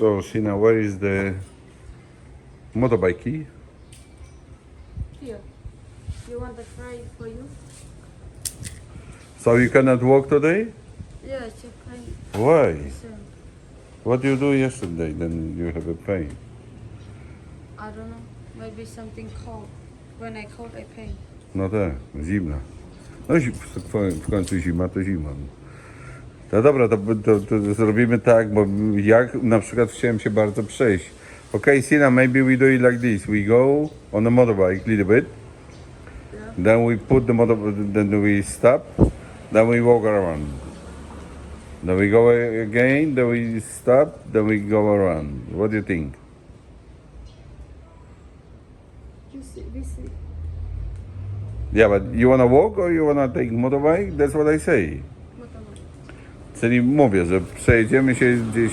So, Sina, where is the motorbike key? Here. You want the try for you? So you cannot walk today? Yeah, it's a pain. Why? So, What you do yesterday? Then you have a pain. I don't know. Maybe something cold. When I cold, I pain. Uh, no tak, zimna. No zi- w w końcu zima to zima. No dobra, to, to, to zrobimy tak, bo ja na przykład chciałem się bardzo przejść. Okay, Sina, maybe we do it like this. We go on a motorbike a little bit. Then we put the motor, then we stop. Then we walk around. Then we go again. Then we stop. Then we go around. What do you think? You see, we see. Yeah, but you wanna walk or you wanna take motorbike? That's what I say. Czyli mówię, że przejedziemy się gdzieś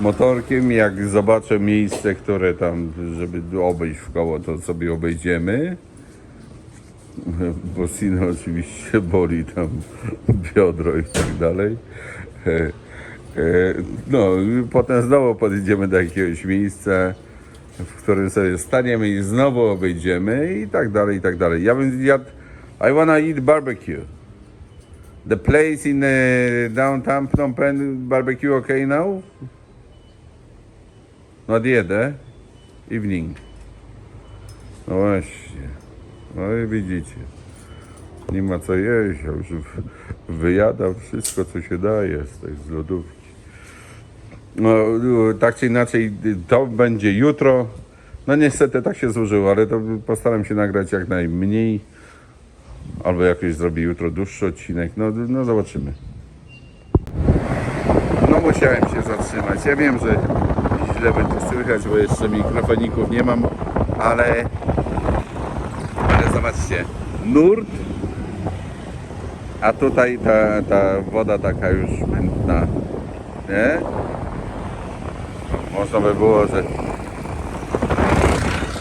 motorkiem, jak zobaczę miejsce, które tam, żeby obejść w koło, to sobie obejdziemy. Bo Sino oczywiście boli tam biodro i tak dalej. E, e, No, potem znowu podjedziemy do jakiegoś miejsca, w którym sobie staniemy i znowu obejdziemy i tak dalej, i tak dalej. Ja bym jadł, I wanna eat barbecue. The place in uh, downtown Phnom Penh barbecue okay now? Not yet, eh? Evening. No właśnie. No i widzicie. Nie ma co jeść, a już wyjada wszystko, co się daje z tej z lodówki. No, tak czy inaczej, to będzie jutro. No niestety tak się złożyło, ale to postaram się nagrać jak najmniej. Albo jakoś zrobię jutro dłuższy odcinek. No, no zobaczymy. No musiałem się zatrzymać. Ja wiem, że źle będzie słychać, bo jeszcze mikrofoników nie mam, ale ale zobaczcie, nurt, a tutaj ta, ta woda taka już mętna, nie? Można by było, że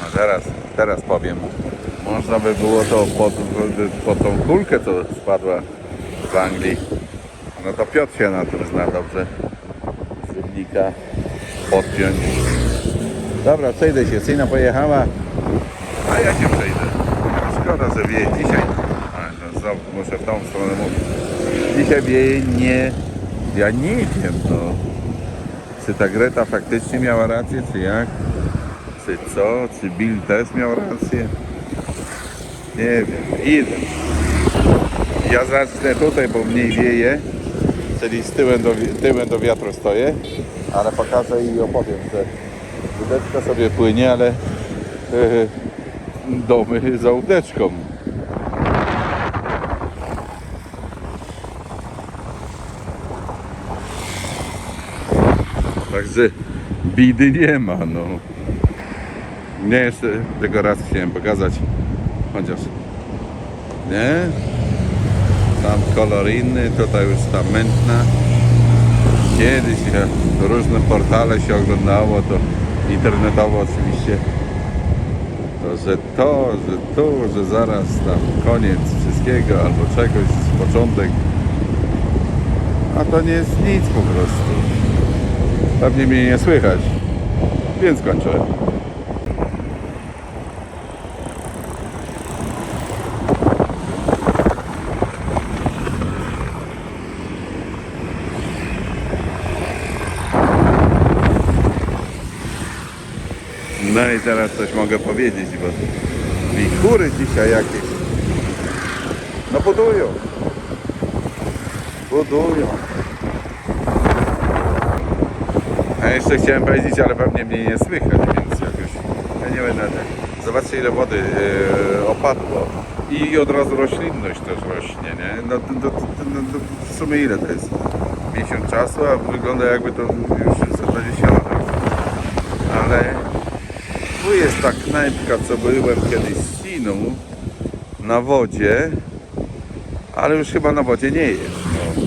a teraz, teraz powiem. Można by było to pod, tą kulkę, co spadła w Anglii. No to Piotr się na tym zna dobrze. Z rybnika podpiąć. Dobra, przejdę się. Syna pojechała, a ja się przejdę. Szkoda, że wieje dzisiaj. A, no znowu muszę w tą stronę mówić. Dzisiaj wieje nie... Ja nie wiem, no. Czy ta Greta faktycznie miała rację, czy jak? Czy co? Czy Bill też miał rację? Nie wiem. Idę. Ja zacznę tutaj, bo mniej wieje, czyli z tyłem do, tyłem do wiatru stoję, ale pokażę i opowiem, że łódeczka sobie płynie, ale e, domy za łódeczką. Także bidy nie ma, no. Nie, jeszcze tego raz chciałem pokazać, chociaż nie? Tam kolor inny, tutaj już ta mętna. Kiedyś się różne portale się oglądało, to internetowo oczywiście, to że to, że tu, że zaraz tam koniec wszystkiego albo czegoś, początek. A to nie jest nic po prostu. Pewnie mnie nie słychać, więc kończę. No i teraz coś mogę powiedzieć, bo wichury dzisiaj jakieś. No budują. Budują. A jeszcze chciałem powiedzieć, ale pewnie mnie nie słychać, więc jakoś ja nie będę. tak. Zobaczcie ile wody e, opadło. I od razu roślinność też rośnie, nie? No, to, to, no, to w sumie ile to jest? Miesiąc czasu, a wygląda jakby to już za 20 lat. Ale tu jest ta knajpka, co byłem kiedyś z Siną na wodzie, ale już chyba na wodzie nie jest. No,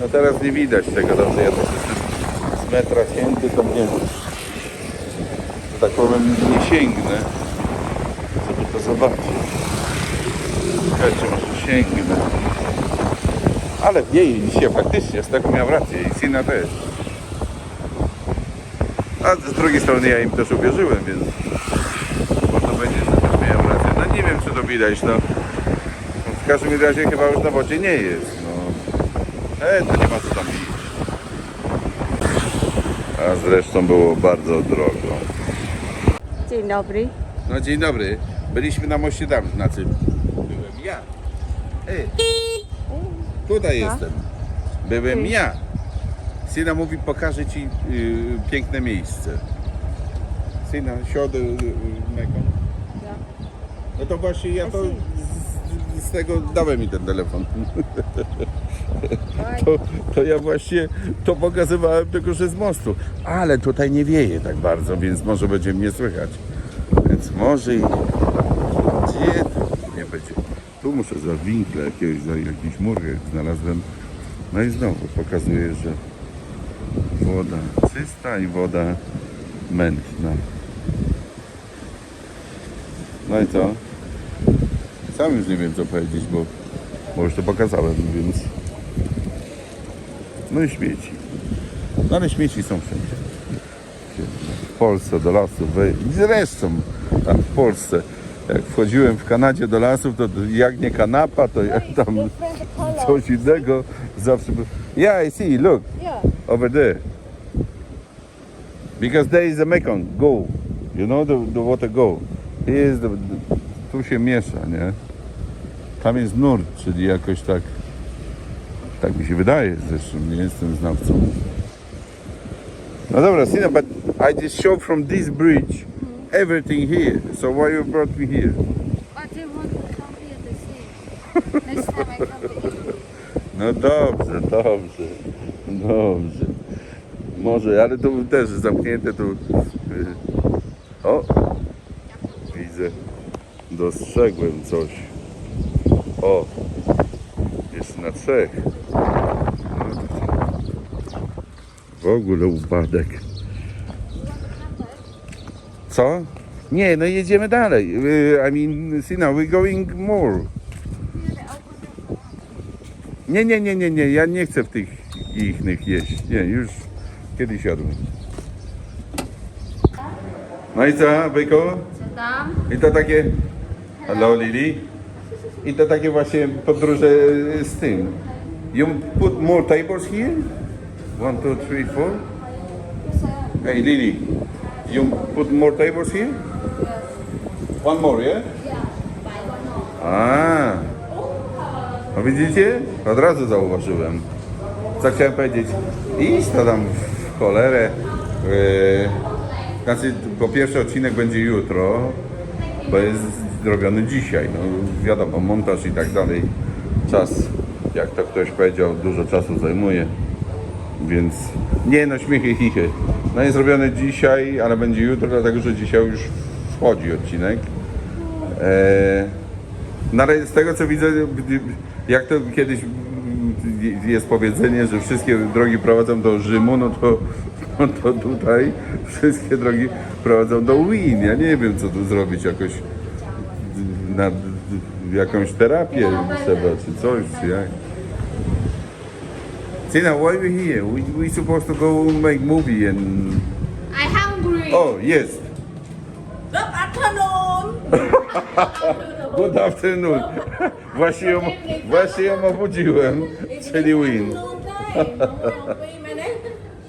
no teraz nie widać tego dobrze. Ja jestem z metra cięty, to mnie, że tak powiem, nie sięgnę, żeby to zobaczyć. Czekajcie, może sięgnę. Ale wieje dzisiaj faktycznie, z tego miał rację i Sina też. A z drugiej strony ja im też uwierzyłem, więc można powiedzieć, że też miałem rację. No nie wiem, czy to widać, no. W każdym razie chyba już na wodzie nie jest, no. E, to nie ma co tam iść. A zresztą było bardzo drogo. Dzień dobry. No dzień dobry. Byliśmy na moście dam, na czym byłem ja. Ej, tutaj jestem. Byłem ja. Syna mówi, pokażę ci y, piękne miejsce. Syna, siądę y, Mekon. No to właśnie ja to z, z tego dałem mi ten telefon. To, to ja właśnie to pokazywałem tylko, że z mostu. Ale tutaj nie wieje tak bardzo, więc może będzie mnie słychać. Więc może i gdzie to nie będzie. Tu muszę za winkle jakiegoś, za jakiś murek znalazłem. No i znowu pokazuje, że woda czysta i woda mętna. No i co? Sam już nie wiem co powiedzieć, bo, bo już to pokazałem, więc... No i śmieci. No ale śmieci są wszędzie. W Polsce do lasów, zresztą tam w Polsce. Jak wchodziłem w Kanadzie do lasów, to jak nie kanapa, to jak tam coś innego zawsze był. Yeah, I see, look, Yeah. over there. Because there is a Mekong, go. You know the, the water go. The, tu się miesza, nie? Tam jest nurt, czyli jakoś tak, tak mi się wydaje zresztą, nie jestem znawcą. No dobra, Sina, but I just show from this bridge everything here. So why you brought me here? I didn't want to come here to see. Next time I come to Italy. No dobrze, dobrze, dobrze. Może, ale tu też zamknięte tu. y, O! Widzę. Dostrzegłem coś. O! Jest na to W ogóle upadek. Co? Nie, no jedziemy dalej. Y, I mean, Sina, we're going more. Nie, nie, nie, nie, nie, ja nie chcę w tych ich jeść. Nie, już kiedyś jadłem. No i co, Byko? I to takie... Hello, Lili. I to takie właśnie podróże z tym. You put more tables here? One, two, three, four? Hey, Lili. You put more tables here? One more, yeah? A. No widzicie? Od razu zauważyłem. Co chciałem powiedzieć? Iść to tam w cholerę. Yy, znaczy, po pierwsze odcinek będzie jutro, bo jest zrobiony dzisiaj. No wiadomo, montaż i tak dalej. Czas, jak to ktoś powiedział, dużo czasu zajmuje. Więc nie no, śmiechy, chichy. No jest zrobiony dzisiaj, ale będzie jutro, dlatego że dzisiaj już wchodzi odcinek. Eee, z tego co widzę, jak to kiedyś jest powiedzenie, że wszystkie drogi prowadzą do Rzymu, no to, no to tutaj wszystkie drogi prowadzą do Wien. Ja nie wiem co tu zrobić, jakoś na jakąś terapię trzeba, czy coś, czy jak. Tina, why we here? We we supposed to go make movie and I hungry. oh yes, Good afternoon. good afternoon. Właśnie ją, właśnie ją obudziłem, czyli Win.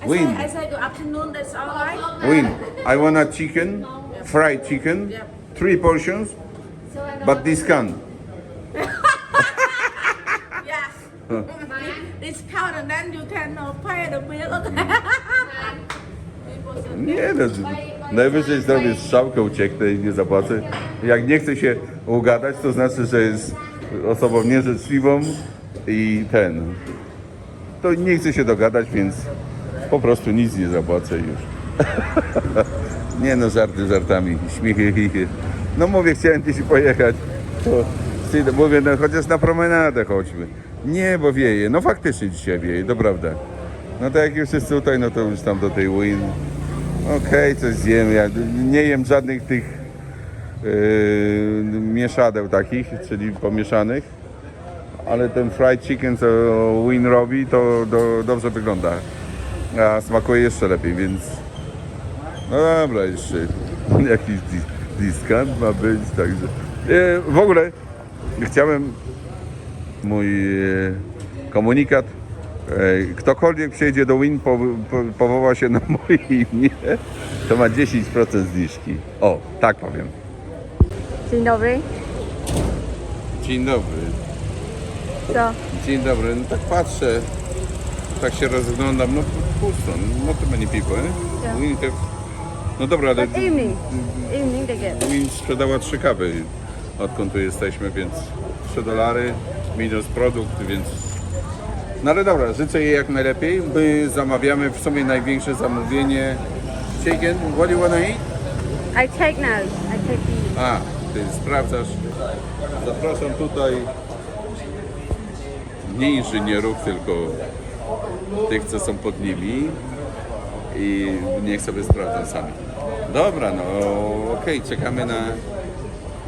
I Win. say, I say good afternoon, that's all right? Win, I want a chicken, fried chicken, three portions, but discount. Yeah. Discount and then you can uh, pay the bill. Nie no, najwyżej zrobię strzałkę, ucieknę i nie zapłacę. Jak nie chce się ugadać, to znaczy, że jest osobą nieżyczliwą i ten. To nie chce się dogadać, więc po prostu nic nie zapłacę już. nie no, żarty żartami, śmichy, chichy. No mówię, chciałem gdzieś pojechać, to mówię, no chociaż na promenadę chodźmy. Nie, bo wieje. No faktycznie dzisiaj wieje, to prawda. No to jak już jest tutaj, no to już tam do tej win. Okej, coś zjem. Ja nie jem żadnych tych yy, mieszadeł takich, czyli pomieszanych. Ale ten fried chicken, co Win robi, to do, dobrze wygląda. A smakuje jeszcze lepiej, więc No dobra, jeszcze jakiś dis dyskant ma być, także... E, w ogóle chciałem mój e, komunikat. E, ktokolwiek przyjedzie do Win, po, po, powoła się na moje imię, to ma 10% zniżki. O, tak powiem. Dzień dobry. Dzień dobry. Co? Dzień dobry. No tak patrzę, tak się rozglądam, no pusto, no to many people? Yeah. No dobra, ale But evening. Evening they get. Win sprzedała trzy kawy, odkąd tu jesteśmy, więc 3 dolary minus produkt, więc... No ale dobra, życzę jej jak najlepiej. My zamawiamy w sumie największe zamówienie. Chicken, what do you wanna eat? I take now. I take. A, ty sprawdzasz. Zapraszam tutaj nie inżynierów, tylko tych, co są pod nimi i niech sobie sprawdzą sami. Dobra, no okej, czekamy na...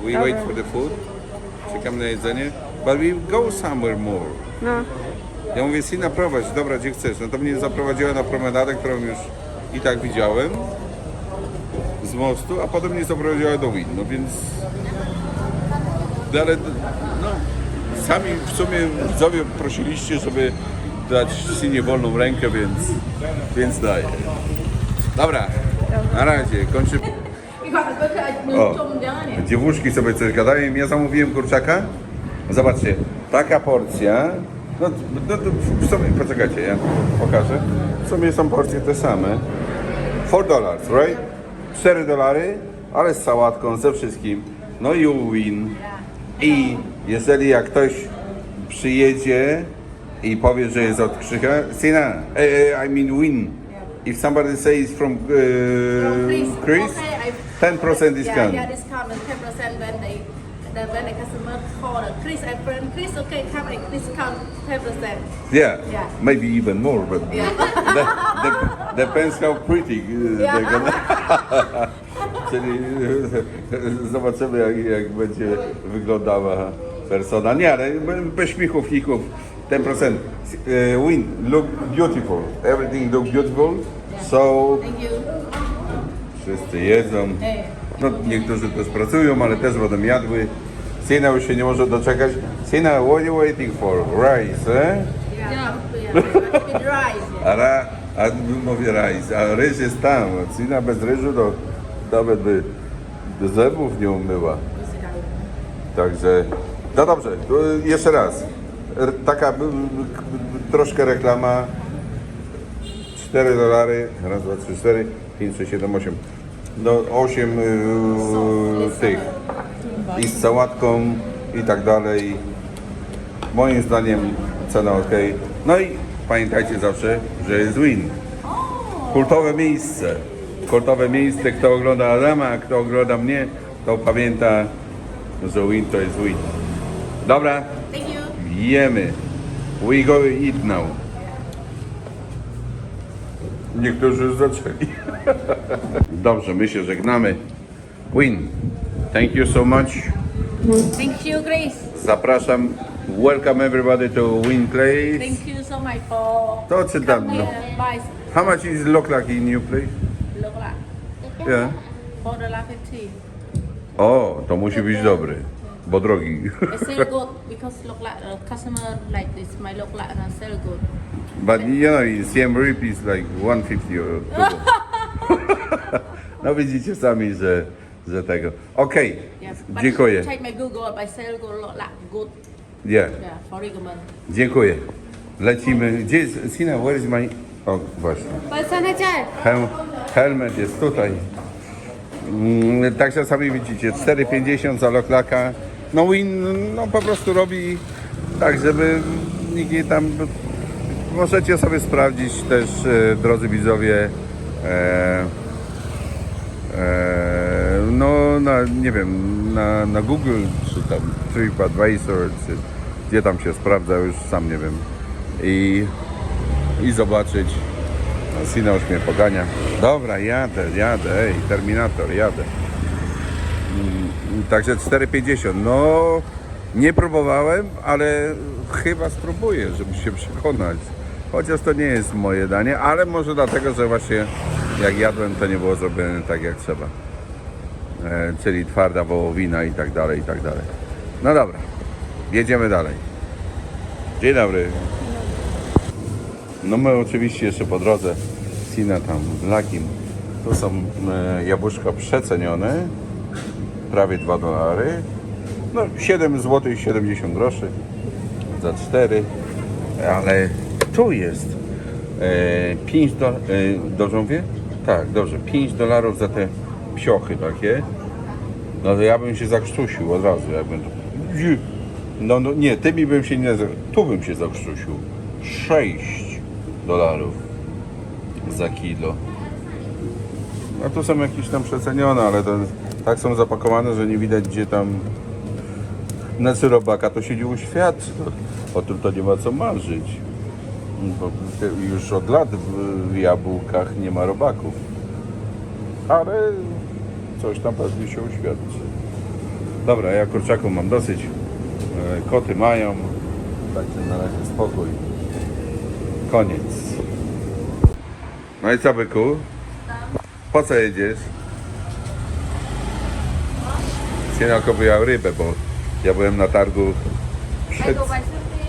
We wait for the food. Czekamy na jedzenie. But we go somewhere more. No. Ja mówię, Sina prowadź, dobra, gdzie chcesz. No to mnie zaprowadziła na promenadę, którą już i tak widziałem z mostu, a potem mnie zaprowadziła do Win, no więc... No, Ale no, sami w sumie widzowie prosiliście, żeby dać Sinie wolną rękę, więc, więc daję. Dobra, na razie, kończy... Đường O. Dziewuszki sobie coś gadają. Ja zamówiłem kurczaka. Zobaczcie, taka porcja. No, no to w sumie, poczekajcie, ja pokażę. W sumie są porcje te same. 4 dollars, right? 4 dolary, ale z sałatką, ze wszystkim. No i win. I jeżeli jak ktoś przyjedzie i powie, że jest od Krzycha, Sina, eh, eh, I mean win. If somebody says from uh, Chris, Chris, okay, I- 10% discount. Yeah, yeah, discount and 10% when they the, when the customer call the Chris and friend Chris okay come and discount 10%. Yeah, Yeah. maybe even more, but Yeah. de, de, depends how pretty uh, Yeah. they're gonna. Czyli zobaczymy, jak, jak będzie wyglądała persona. Nie, ale bez śmiechów, ników. 10%. Uh, win, look beautiful. Everything look beautiful. So Thank you. wszyscy jedzą. No, niektórzy też pracują, ale też będą jadły. Sina już się nie może doczekać. Sina, what are you waiting for? Rice, eh? Yeah. A, ra, a mówię rajs, a ryż jest tam. A Cina bez ryżu to nawet by zębów nie umyła. Także, no dobrze, jeszcze raz. Taka troszkę reklama. 4 dolary, raz, dwa, trzy, cztery, pięć, sześć, siedem, osiem. No 8 yy, tych. I z sałatką i tak dalej. Moim zdaniem cena ok. No i pamiętajcie zawsze, że jest win. Kultowe miejsce. Kultowe miejsce, kto ogląda Adama, kto ogląda mnie, to pamięta, że win to jest win. Dobra. Jemy. We go eat now. Niektórzy już zaczęli. Dobrze, my się żegnamy. Win. Thank you so much. Thank you, Chris. Zapraszam. Welcome everybody to Win Place. Thank you so much for To czy tam, coming no. How much is look like in your place? look like Yeah. four dollar fifty. O, to musi być dobry, bo drogi. It's still good because look like a customer like this might look like and still good. But you know, Siem Rip is like 150 or No widzicie sami, że, że tego. Okej, Yeah. But dziękuję. Check my Google by still good look like good. Yeah. Yeah, for recommend. Dziękuję. Lecimy. Gdzie jest Sina? Where is my... O, właśnie. Hel helmet jest tutaj. Mm, Także sami widzicie, 4,50 za loklaka. No Win no, po prostu robi tak, żeby nikt nie tam... Możecie sobie sprawdzić też, e, drodzy widzowie, e, e, no na, nie wiem, na, na Google, czy tam TripAdvisor, czy gdzie tam się sprawdza, już sam nie wiem. I, i zobaczyć, no, Sina już mnie pogania. Dobra, jadę, jadę, ej, Terminator, jadę. Także 4,50. No, nie próbowałem, ale chyba spróbuję, żeby się przekonać. Chociaż to nie jest moje danie, ale może dlatego, że właśnie jak jadłem, to nie było zrobione tak jak trzeba. E, czyli twarda wołowina i tak dalej, i tak dalej. No dobra, jedziemy dalej. Dzień dobry. No my oczywiście jeszcze po drodze Sina tam Lakim. Tu są e, jabłuszka przecenione. Prawie 2 dolary. No 7 zł 70 groszy za 4. Ale tu jest e, 5 dolarów. E, dobrze mówię? Tak, dobrze. 5 dolarów za te psiochy takie. No to ja bym się zakrztusił od razu, jakbym to... No, no nie, tymi bym się nie... Tu bym się zakrztusił. 6 dolarów za kilo. A tu są jakieś tam przecenione, ale to tak są zapakowane, że nie widać gdzie tam... Znaczy robaka to nie uświadczy. O tym to nie ma co marzyć. Bo już od lat w- w jabłkach nie ma robaków. Ale coś tam pewnie się uświadczy. Dobra, ja kurczaków mam dosyć. E, Koty mają. Także na razie spokój. Koniec. No i co byku? Po co jedziesz? Syna kupiła rybę, bo ja byłem na targu przed,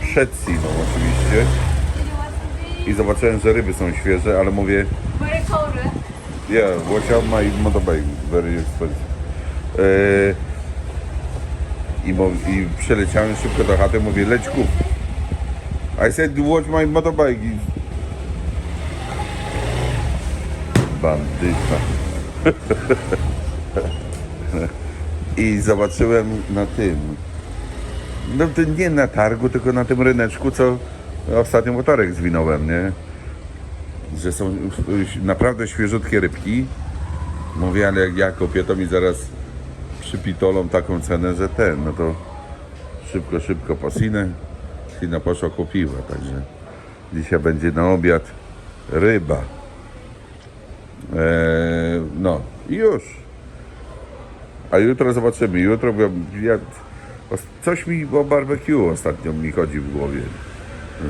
przed Siną oczywiście i zobaczyłem, że ryby są świeże, ale mówię? Yeah, watch out my motorbike, very expensive. Eee, i, I przeleciałem szybko do chaty, mówię, leć kup. I said, watch my motorbike. Bandyta. I zobaczyłem na tym, no to nie na targu, tylko na tym ryneczku, co ostatnio motorek zwinąłem, nie? że są naprawdę świeżutkie rybki. Mówię, ale jak ja kupię, to mi zaraz przypitolą taką cenę, że ten, no to szybko, szybko po Sinę. Sina poszła kupiła, także dzisiaj będzie na obiad ryba. Eee, no już. A jutro zobaczymy. Jutro ja, coś mi o barbecue ostatnio mi chodzi w głowie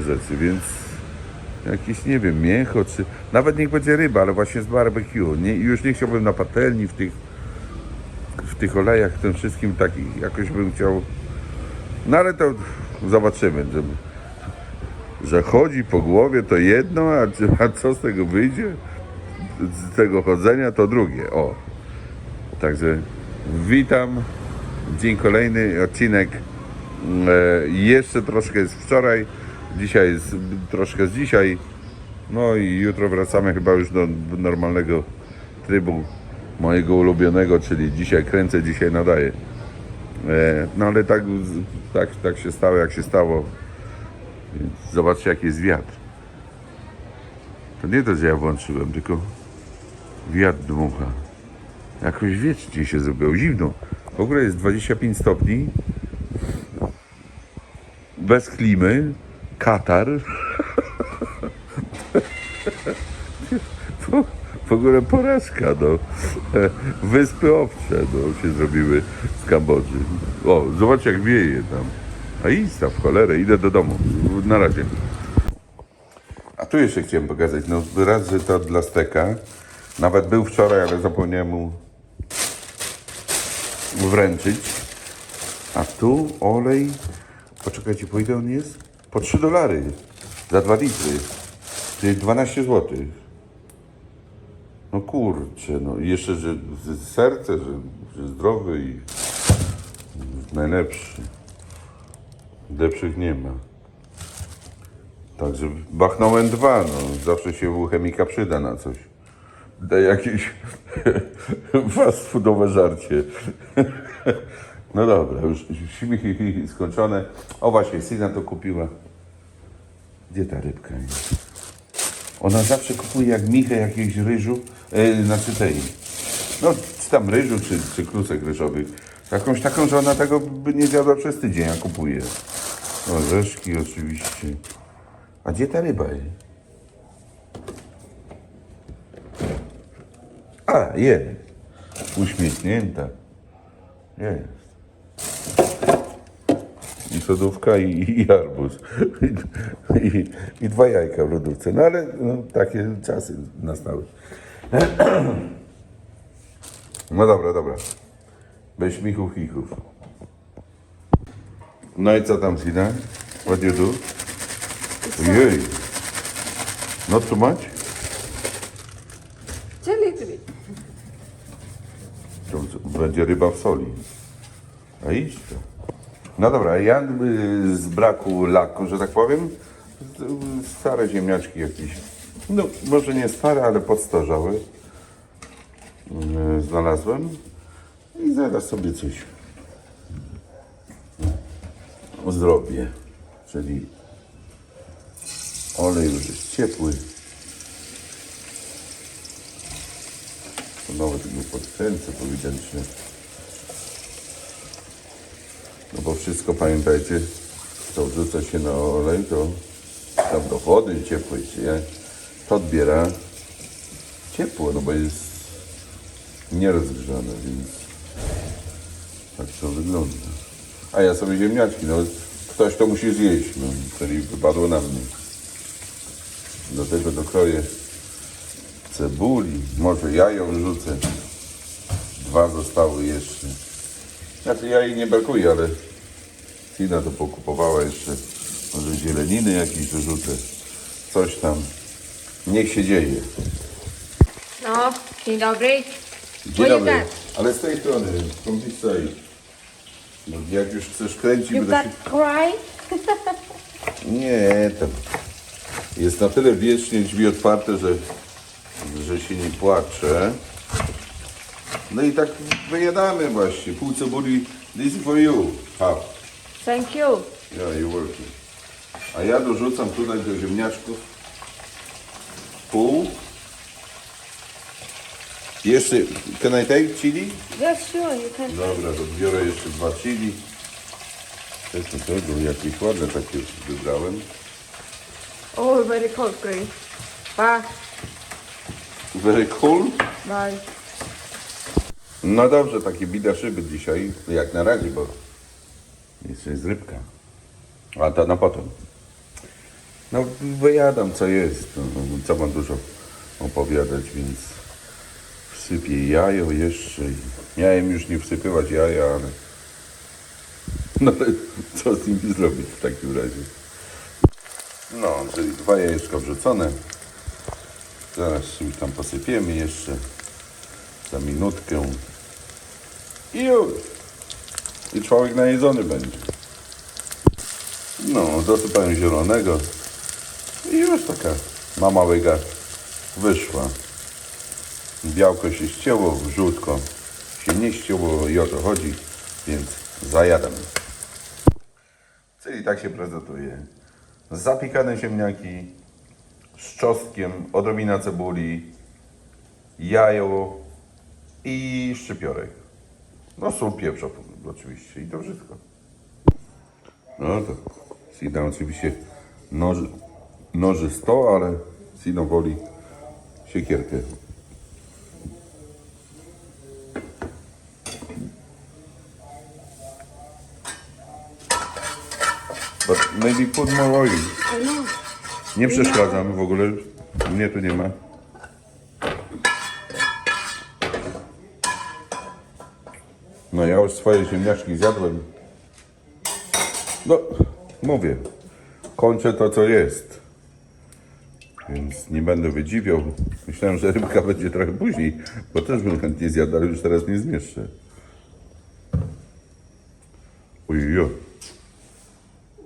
rzeczy, więc Jakiś, nie wiem, mięcho, czy nawet niech będzie ryba, ale właśnie z barbecue. Nie, już nie chciałbym na patelni, w tych, w tych olejach, tym wszystkim takich, jakoś bym chciał. No ale to zobaczymy. Że, że chodzi po głowie to jedno, a, a co z tego wyjdzie? Z tego chodzenia to drugie. O. Także witam. Dzień kolejny, odcinek e, jeszcze troszkę jest wczoraj, dzisiaj jest troszkę z dzisiaj. No i jutro wracamy chyba już do normalnego trybu mojego ulubionego, czyli dzisiaj kręcę, dzisiaj nadaję. E, no ale tak, tak, tak się stało, jak się stało. Więc zobaczcie, jaki jest wiatr. To nie to, że ja włączyłem, tylko wiatr dmucha. Jakoś wiecznie się zrobiło, zimno. W ogóle jest 25 stopni, bez klimy, Katar. W- W ogóle porażka, no. Wyspy Owcze, no, się zrobiły z Kambodży. O, zobacz jak wieje tam. A idź tam w cholerę, idę do domu. Na razie. A tu jeszcze chciałem pokazać, no raz, że to dla steka. Nawet był wczoraj, ale zapomniałem mu wręczyć. A tu olej, poczekajcie, po ile on jest? Po 3 dolary za 2 litry, czyli 12 zł. No kurczę, no i jeszcze, że serce, że, że zdrowy i najlepszy. Lepszych nie ma. Także bachnąłem dwa, no. Zawsze się u chemika przyda na coś. Daj jakieś fast foodowe żarcie. No dobra, już śmichy skończone. O właśnie, Sina to kupiła. Gdzie ta rybka jest? Ona zawsze kupuje jak michę jakiegoś ryżu, e, znaczy tej, no czy tam ryżu, czy, czy klusek ryżowych. Jakąś taką, że ona tego by nie zjadła przez tydzień, a kupuje. Orzeszki oczywiście. A gdzie ta ryba jest? A, jest. Uśmiechnięta. Jest. I sodówka i, i arbuz. I, i, I dwa jajka w lodówce. No ale no, takie czasy nastały. No dobra, dobra. Bez śmichów, chichów. No i co tam, Sina? What you do? Ojej. Not too much? Just a little bit. To co, będzie ryba w soli. A iść to. No dobra, ja y, z braku laku, że tak powiem, stare ziemniaczki jakieś, no może nie stare, ale podstarzałe y, znalazłem i zaraz sobie coś zrobię. Czyli olej już jest ciepły. To nawet go podkręcę, powiedzmy. No bo wszystko pamiętajcie, co wrzuca się na olej, to tam do wody ciepłej, czy jak, to odbiera ciepło, no bo jest nierozgrzane, więc tak to wygląda. A ja sobie ziemniaczki, no ktoś to musi zjeść, no, czyli wypadło na mnie. Do tego dokroję cebuli, może jajo wrzucę. Dwa zostały jeszcze. Znaczy ja jej nie brakuje, ale Tina to pokupowała jeszcze. Może zieleniny jakieś wyrzucę. Coś tam. Niech się dzieje. No, dzień dobry. Dzień dobry. Ale z tej strony, this side. No, jak już chcesz kręcić, You będę got się... cry? Nie, to jest na tyle wiecznie drzwi otwarte, że, że się nie płacze. No i tak wyjadamy właśnie. Pół cebuli, this is for you. Half. Thank you. Yeah, you're working. A ja dorzucam tutaj do ziemniaczków pół. Jeszcze, can I take chili? Yes, sure, you can. Dobra, to biorę jeszcze dwa chili. Jeszcze tego, jakieś ładne takie wybrałem. Oh, very cold green. Bye. Very cool. Bye. No dobrze, takie bida szyby dzisiaj, jak na razie, bo jeszcze jest rybka. A to na potem. No wyjadam co jest, no, no, co mam dużo opowiadać, więc wsypię jajo jeszcze. Miałem już nie wsypywać jaja, ale no ale co z nimi zrobić w takim razie? No, czyli dwa jajeczka wrzucone. Zaraz czymś tam posypiemy jeszcze za minutkę. I już. I człowiek najedzony będzie. No, dosypałem zielonego. I już taka mama łyga wyszła. Białko się ścięło, żółtko się nie ścięło i o to chodzi, więc zajadam. Czyli tak się prezentuje. Zapikane ziemniaki z czosnkiem, odrobina cebuli, jajo i szczypiorek. No sól, pieprz oczywiście i to wszystko. No to Sina oczywiście noży, noży 100, ale Sino woli siekierkę. But maybe put more oil. I know. Nie przeszkadzam w ogóle. Mnie tu nie ma. No ja już swoje ziemniaczki zjadłem. No, mówię. Kończę to, co jest. Więc nie będę wydziwiał. Myślałem, że rybka będzie trochę później, bo też bym chętnie zjadł, ale już teraz nie zmieszczę. Ojoj.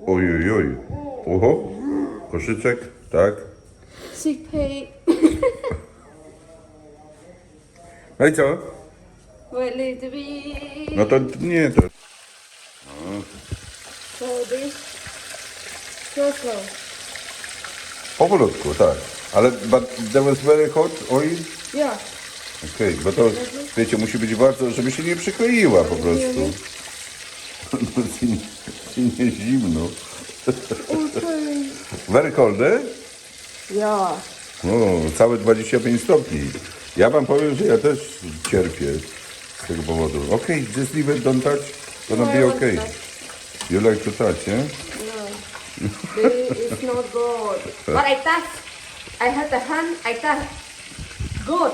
Ojoj. Oho. Koszyczek, tak. Sick pay. No i co? Little bit. No to nie, to So this. So slow. powolutku, tak. Ale but there was very hot oil. Yeah. Okej, bo to wiecie, musi być bardzo, żeby się nie przykleiła po prostu. No, nie zimno. Okay. Very cold, eh? Yeah. No, całe 25 stopni. Ja wam powiem, że ja też cierpię z tego powodu. Okej, just leave it, don't touch. Gonna No, be okay. You like to touch, yeah? No. Is not good. But I touch. I have the hand. I touch. Good.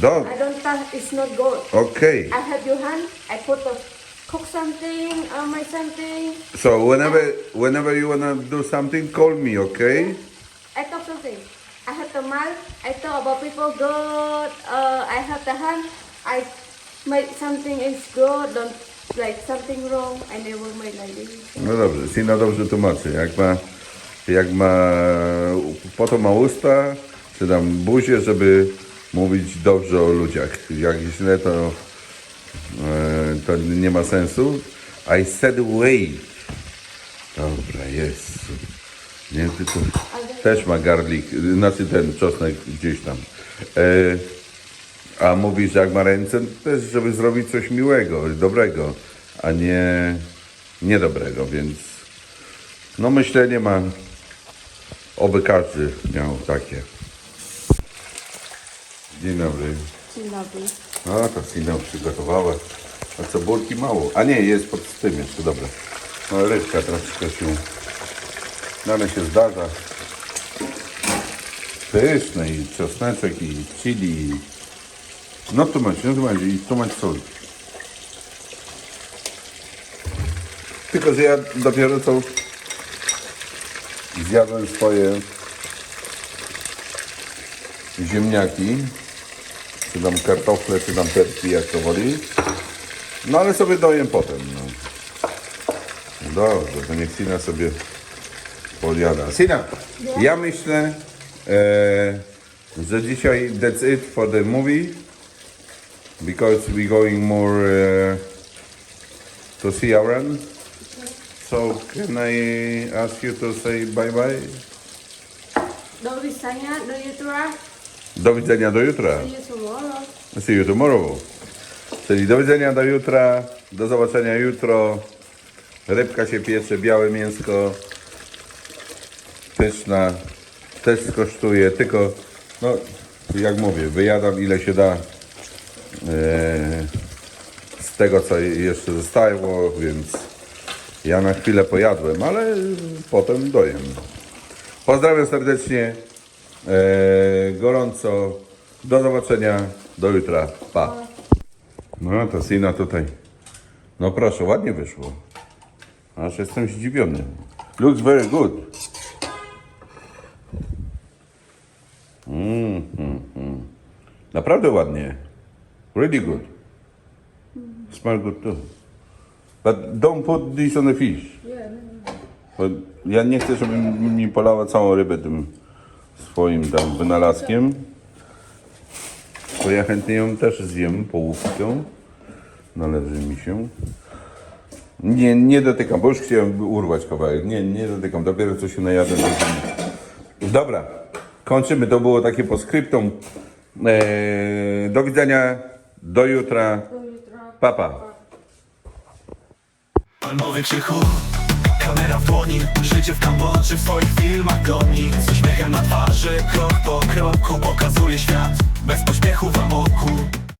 Don't. I don't touch. It's not good. Okay. I help your hand. I put the cook something or make something. So whenever whenever you wanna do something, call me, okay? I talk something. I have the mouth. I talk about people good. Uh, I have the hand. I make something is good. Don't like something wrong. I never make like this. No dobrze, Sina dobrze tłumaczy. Jak ma, jak ma, po to ma usta, czy tam buzię, żeby mówić dobrze o ludziach. Jak źle, to, to nie ma sensu. I said wait. Dobra, jest. Nie, tylko też ma garlic, znaczy ten czosnek gdzieś tam. E, a mówi, że jak ma ręce, to też, żeby zrobić coś miłego, dobrego, a nie niedobrego, więc no myślenie ma, oby każdy miał takie. Dzień dobry. Dzień dobry. No to Sina przygotowała. A cebulki mało. A nie, jest pod tym jeszcze, dobra. No rybka troszkę się, no ale się zdarza. Pyszne i czosneczek i chili. No tu macie, no tu macie i tu macie sól. Tylko, że ja dopiero co zjadłem swoje ziemniaki czy tam kartofle, czy tam perki, jak to woli. No ale sobie dojem potem. No. Dobrze, to niech Sina sobie podjada. Sina, ja myślę, e, że dzisiaj that's it for the movie. Because we going more e, to see Aaron. So can I ask you to say bye bye? Do widzenia do jutra. Do widzenia do jutra. See you tomorrow. Czyli do widzenia do jutra, do zobaczenia jutro. Rybka się piecze, białe mięsko. Pyszna. Też skosztuję, tylko no jak mówię, wyjadam ile się da e, z tego co jeszcze zostało, więc ja na chwilę pojadłem, ale potem dojem. Pozdrawiam serdecznie, gorąco, do zobaczenia, do jutra, pa. No to Sina tutaj, no proszę, ładnie wyszło. Aż jestem zdziwiony. Looks very good. Mm, mm, mm. Naprawdę ładnie. Really good. Smell good too. But don't put this on the fish. Bo ja nie chcę, żeby mi polała całą rybę tym swoim tam wynalazkiem. Bo ja chętnie ją też zjem połówkę. Należy mi się. Nie, nie dotykam, bo już chciałem urwać kawałek. Nie, nie dotykam. Dopiero co się najadę. to. Dobra, kończymy. To było takie postscriptum. Eee, do widzenia. Do jutra. Papa. Pa. Palmowy krzychu, kamera w dłoni Życie w Kambodży w swoich filmach goni Z uśmiechem na twarzy, krok po kroku Pokazuje świat, bez pośpiechu w amoku